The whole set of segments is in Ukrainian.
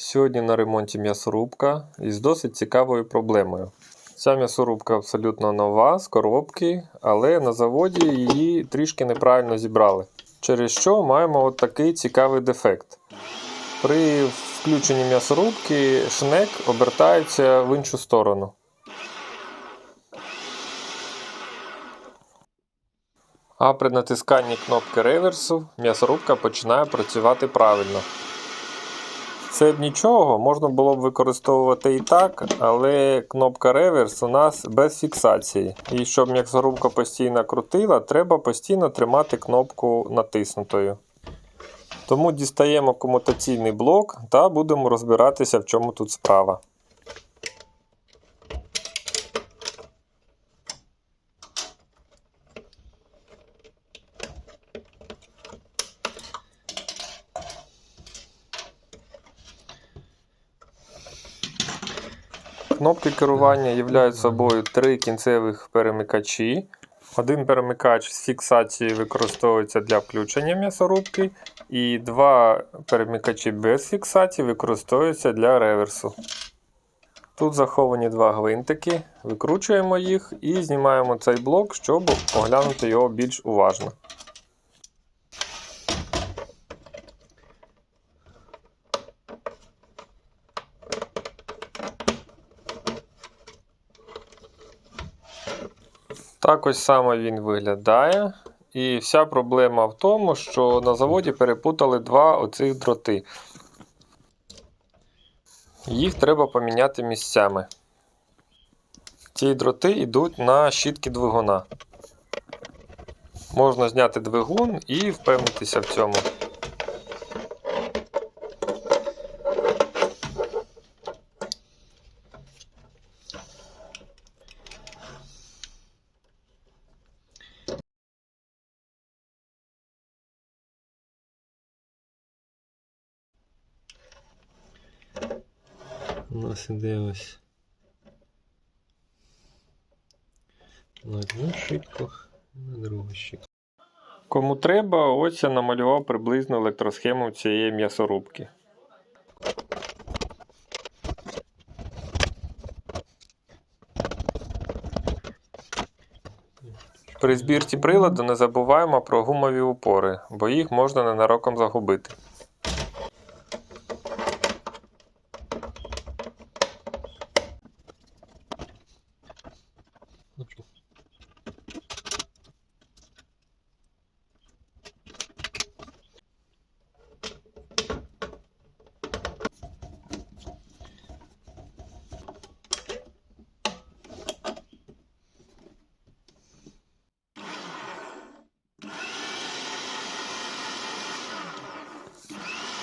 Сьогодні на ремонті м'ясорубка із досить цікавою проблемою. Ця м'ясорубка абсолютно нова, з коробки, але на заводі її трішки неправильно зібрали. Через що маємо от такий цікавий дефект. При включенні м'ясорубки шнек обертається в іншу сторону. А при натисканні кнопки реверсу м'ясорубка починає працювати правильно. Це б нічого, можна було б використовувати і так, але кнопка реверс у нас без фіксації. І щоб м'яксорубка постійно крутила, треба постійно тримати кнопку натиснутою. Тому дістаємо комутаційний блок та будемо розбиратися, в чому тут справа. Кнопки керування являють собою три кінцевих перемикачі. Один перемикач з фіксацією використовується для включення м'ясорубки, і два перемикачі без фіксації використовуються для реверсу. Тут заховані два гвинтики, викручуємо їх і знімаємо цей блок, щоб оглянути його більш уважно. Так ось саме він виглядає. І вся проблема в тому, що на заводі перепутали два оцих дроти. Їх треба поміняти місцями. Ці дроти йдуть на щітки двигуна. Можна зняти двигун і впевнитися в цьому. У нас іде ось на одну щитку, на другу щитку. Кому треба, ось я намалював приблизну електросхему цієї м'ясорубки. При збірці приладу не забуваємо про гумові упори, бо їх можна ненароком загубити.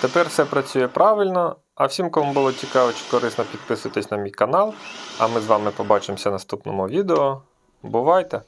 Тепер все працює правильно. А всім, кому було цікаво чи корисно, підписуйтесь на мій канал. А ми з вами побачимося в наступному відео. Бувайте!